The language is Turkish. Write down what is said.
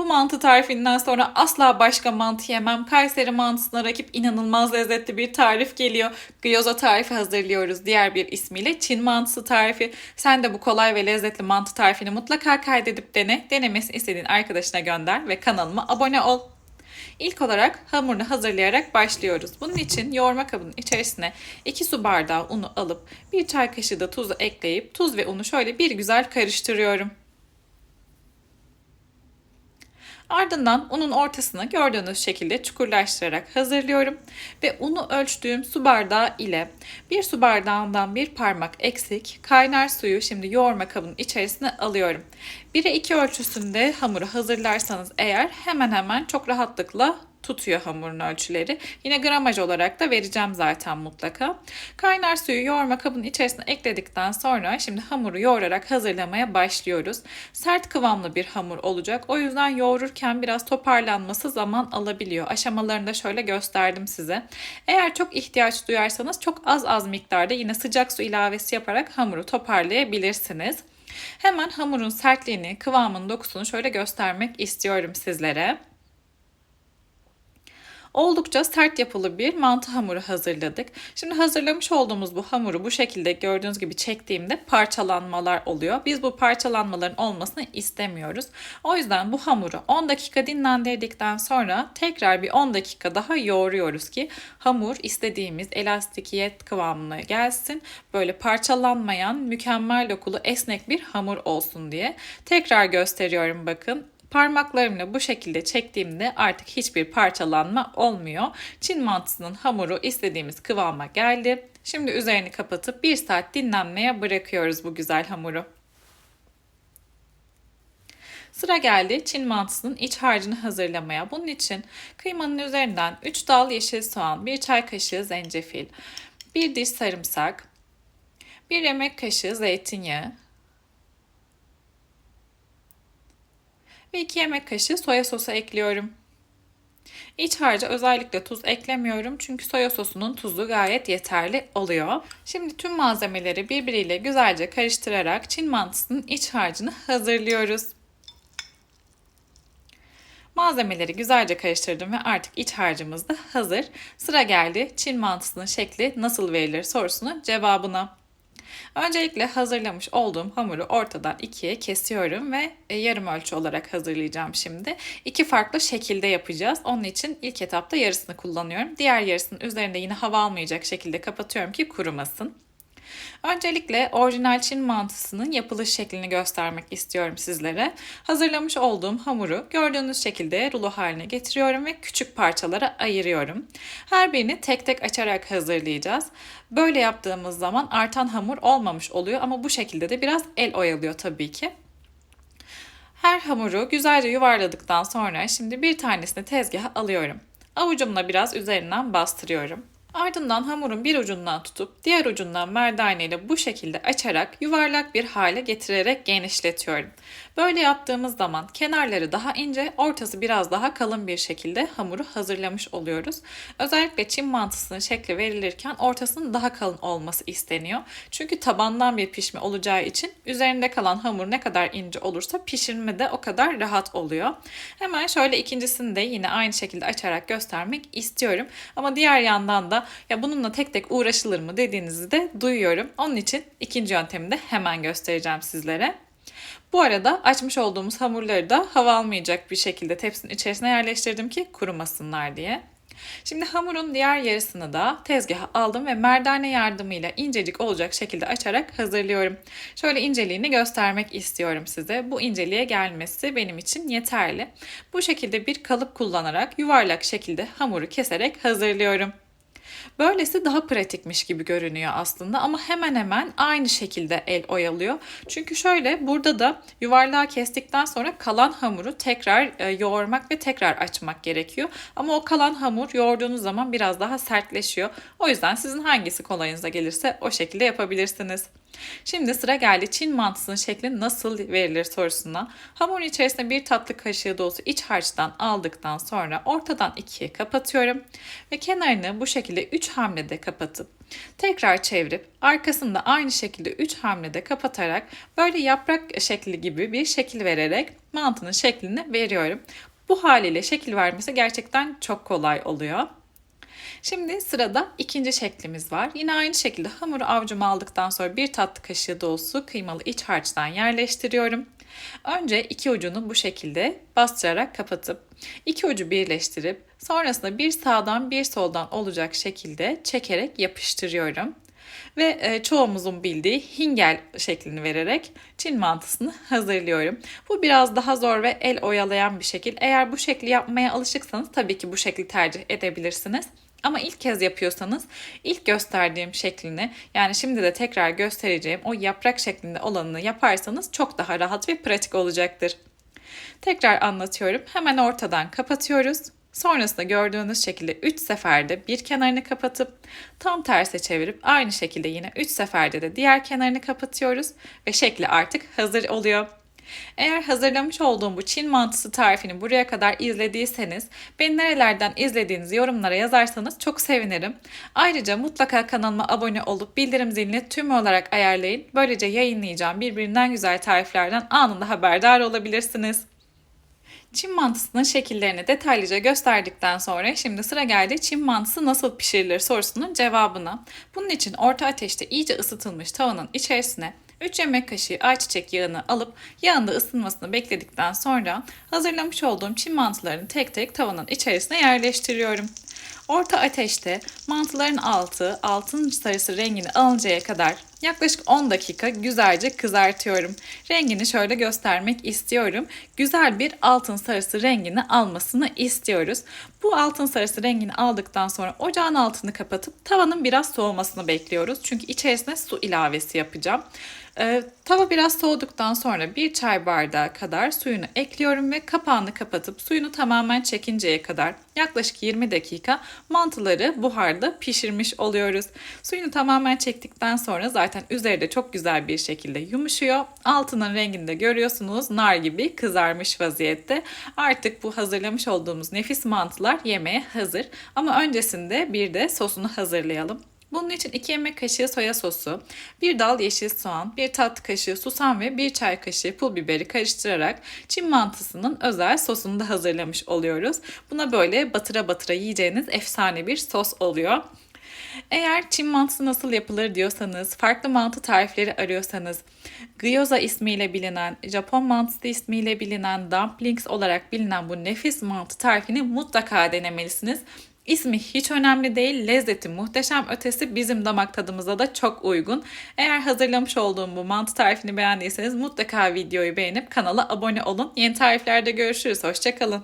Bu mantı tarifinden sonra asla başka mantı yemem. Kayseri mantısına rakip inanılmaz lezzetli bir tarif geliyor. Gyoza tarifi hazırlıyoruz. Diğer bir ismiyle Çin mantısı tarifi. Sen de bu kolay ve lezzetli mantı tarifini mutlaka kaydedip dene. Denemesini istediğin arkadaşına gönder ve kanalıma abone ol. İlk olarak hamurunu hazırlayarak başlıyoruz. Bunun için yoğurma kabının içerisine 2 su bardağı unu alıp 1 çay kaşığı da tuzu ekleyip tuz ve unu şöyle bir güzel karıştırıyorum. Ardından unun ortasını gördüğünüz şekilde çukurlaştırarak hazırlıyorum. Ve unu ölçtüğüm su bardağı ile bir su bardağından bir parmak eksik kaynar suyu şimdi yoğurma kabının içerisine alıyorum. 1'e 2 ölçüsünde hamuru hazırlarsanız eğer hemen hemen çok rahatlıkla tutuyor hamurun ölçüleri. Yine gramaj olarak da vereceğim zaten mutlaka. Kaynar suyu yoğurma kabının içerisine ekledikten sonra şimdi hamuru yoğurarak hazırlamaya başlıyoruz. Sert kıvamlı bir hamur olacak. O yüzden yoğururken biraz toparlanması zaman alabiliyor. Aşamalarını da şöyle gösterdim size. Eğer çok ihtiyaç duyarsanız çok az az miktarda yine sıcak su ilavesi yaparak hamuru toparlayabilirsiniz. Hemen hamurun sertliğini, kıvamını, dokusunu şöyle göstermek istiyorum sizlere. Oldukça sert yapılı bir mantı hamuru hazırladık. Şimdi hazırlamış olduğumuz bu hamuru bu şekilde gördüğünüz gibi çektiğimde parçalanmalar oluyor. Biz bu parçalanmaların olmasını istemiyoruz. O yüzden bu hamuru 10 dakika dinlendirdikten sonra tekrar bir 10 dakika daha yoğuruyoruz ki hamur istediğimiz elastikiyet kıvamına gelsin. Böyle parçalanmayan, mükemmel dokulu, esnek bir hamur olsun diye. Tekrar gösteriyorum bakın. Parmaklarımla bu şekilde çektiğimde artık hiçbir parçalanma olmuyor. Çin mantısının hamuru istediğimiz kıvama geldi. Şimdi üzerini kapatıp 1 saat dinlenmeye bırakıyoruz bu güzel hamuru. Sıra geldi Çin mantısının iç harcını hazırlamaya. Bunun için kıymanın üzerinden 3 dal yeşil soğan, 1 çay kaşığı zencefil, 1 diş sarımsak, 1 yemek kaşığı zeytinyağı, ve 2 yemek kaşığı soya sosu ekliyorum. İç harca özellikle tuz eklemiyorum çünkü soya sosunun tuzu gayet yeterli oluyor. Şimdi tüm malzemeleri birbiriyle güzelce karıştırarak Çin mantısının iç harcını hazırlıyoruz. Malzemeleri güzelce karıştırdım ve artık iç harcımız da hazır. Sıra geldi Çin mantısının şekli nasıl verilir sorusunun cevabına. Öncelikle hazırlamış olduğum hamuru ortadan ikiye kesiyorum ve e, yarım ölçü olarak hazırlayacağım şimdi. İki farklı şekilde yapacağız. Onun için ilk etapta yarısını kullanıyorum. Diğer yarısının üzerinde yine hava almayacak şekilde kapatıyorum ki kurumasın. Öncelikle orijinal Çin mantısının yapılış şeklini göstermek istiyorum sizlere. Hazırlamış olduğum hamuru gördüğünüz şekilde rulo haline getiriyorum ve küçük parçalara ayırıyorum. Her birini tek tek açarak hazırlayacağız. Böyle yaptığımız zaman artan hamur olmamış oluyor ama bu şekilde de biraz el oyalıyor tabii ki. Her hamuru güzelce yuvarladıktan sonra şimdi bir tanesini tezgaha alıyorum. Avucumla biraz üzerinden bastırıyorum. Ardından hamurun bir ucundan tutup diğer ucundan merdane ile bu şekilde açarak yuvarlak bir hale getirerek genişletiyorum. Böyle yaptığımız zaman kenarları daha ince, ortası biraz daha kalın bir şekilde hamuru hazırlamış oluyoruz. Özellikle Çin mantısının şekli verilirken ortasının daha kalın olması isteniyor. Çünkü tabandan bir pişme olacağı için üzerinde kalan hamur ne kadar ince olursa pişirme de o kadar rahat oluyor. Hemen şöyle ikincisini de yine aynı şekilde açarak göstermek istiyorum. Ama diğer yandan da ya bununla tek tek uğraşılır mı dediğinizi de duyuyorum. Onun için ikinci yöntemi de hemen göstereceğim sizlere. Bu arada açmış olduğumuz hamurları da hava almayacak bir şekilde tepsinin içerisine yerleştirdim ki kurumasınlar diye. Şimdi hamurun diğer yarısını da tezgaha aldım ve merdane yardımıyla incecik olacak şekilde açarak hazırlıyorum. Şöyle inceliğini göstermek istiyorum size. Bu inceliğe gelmesi benim için yeterli. Bu şekilde bir kalıp kullanarak yuvarlak şekilde hamuru keserek hazırlıyorum. Böylesi daha pratikmiş gibi görünüyor aslında ama hemen hemen aynı şekilde el oyalıyor. Çünkü şöyle burada da yuvarlağı kestikten sonra kalan hamuru tekrar e, yoğurmak ve tekrar açmak gerekiyor. Ama o kalan hamur yoğurduğunuz zaman biraz daha sertleşiyor. O yüzden sizin hangisi kolayınıza gelirse o şekilde yapabilirsiniz. Şimdi sıra geldi Çin mantısının şekli nasıl verilir sorusuna. Hamurun içerisine bir tatlı kaşığı dolusu iç harçtan aldıktan sonra ortadan ikiye kapatıyorum ve kenarını bu şekilde 3 hamlede kapatıp tekrar çevirip arkasında aynı şekilde 3 hamlede kapatarak böyle yaprak şekli gibi bir şekil vererek mantının şeklini veriyorum. Bu haliyle şekil vermesi gerçekten çok kolay oluyor. Şimdi sırada ikinci şeklimiz var. Yine aynı şekilde hamuru avcuma aldıktan sonra bir tatlı kaşığı dolusu kıymalı iç harçtan yerleştiriyorum. Önce iki ucunu bu şekilde bastırarak kapatıp iki ucu birleştirip sonrasında bir sağdan bir soldan olacak şekilde çekerek yapıştırıyorum. Ve e, çoğumuzun bildiği hingel şeklini vererek Çin mantısını hazırlıyorum. Bu biraz daha zor ve el oyalayan bir şekil. Eğer bu şekli yapmaya alışıksanız tabii ki bu şekli tercih edebilirsiniz. Ama ilk kez yapıyorsanız ilk gösterdiğim şeklini yani şimdi de tekrar göstereceğim o yaprak şeklinde olanını yaparsanız çok daha rahat ve pratik olacaktır. Tekrar anlatıyorum. Hemen ortadan kapatıyoruz. Sonrasında gördüğünüz şekilde 3 seferde bir kenarını kapatıp tam terse çevirip aynı şekilde yine 3 seferde de diğer kenarını kapatıyoruz ve şekli artık hazır oluyor. Eğer hazırlamış olduğum bu Çin mantısı tarifini buraya kadar izlediyseniz beni nerelerden izlediğinizi yorumlara yazarsanız çok sevinirim. Ayrıca mutlaka kanalıma abone olup bildirim zilini tüm olarak ayarlayın. Böylece yayınlayacağım birbirinden güzel tariflerden anında haberdar olabilirsiniz. Çin mantısının şekillerini detaylıca gösterdikten sonra şimdi sıra geldi Çin mantısı nasıl pişirilir sorusunun cevabına. Bunun için orta ateşte iyice ısıtılmış tavanın içerisine 3 yemek kaşığı ayçiçek yağını alıp yağında ısınmasını bekledikten sonra hazırlamış olduğum Çin mantılarını tek tek tavanın içerisine yerleştiriyorum. Orta ateşte mantıların altı altın sarısı rengini alıncaya kadar yaklaşık 10 dakika güzelce kızartıyorum. Rengini şöyle göstermek istiyorum. Güzel bir altın sarısı rengini almasını istiyoruz. Bu altın sarısı rengini aldıktan sonra ocağın altını kapatıp tavanın biraz soğumasını bekliyoruz. Çünkü içerisine su ilavesi yapacağım. Ee, tava biraz soğuduktan sonra bir çay bardağı kadar suyunu ekliyorum ve kapağını kapatıp suyunu tamamen çekinceye kadar yaklaşık 20 dakika mantıları buharda pişirmiş oluyoruz. Suyunu tamamen çektikten sonra zaten üzeri de çok güzel bir şekilde yumuşuyor. Altının rengini de görüyorsunuz nar gibi kızarmış vaziyette. Artık bu hazırlamış olduğumuz nefis mantılar yemeğe hazır. Ama öncesinde bir de sosunu hazırlayalım. Bunun için 2 yemek kaşığı soya sosu, 1 dal yeşil soğan, 1 tatlı kaşığı susam ve 1 çay kaşığı pul biberi karıştırarak Çin mantısının özel sosunu da hazırlamış oluyoruz. Buna böyle batıra batıra yiyeceğiniz efsane bir sos oluyor. Eğer Çin mantısı nasıl yapılır diyorsanız, farklı mantı tarifleri arıyorsanız, gyoza ismiyle bilinen, Japon mantısı ismiyle bilinen, dumplings olarak bilinen bu nefis mantı tarifini mutlaka denemelisiniz. İsmi hiç önemli değil. Lezzeti muhteşem ötesi bizim damak tadımıza da çok uygun. Eğer hazırlamış olduğum bu mantı tarifini beğendiyseniz mutlaka videoyu beğenip kanala abone olun. Yeni tariflerde görüşürüz. Hoşçakalın.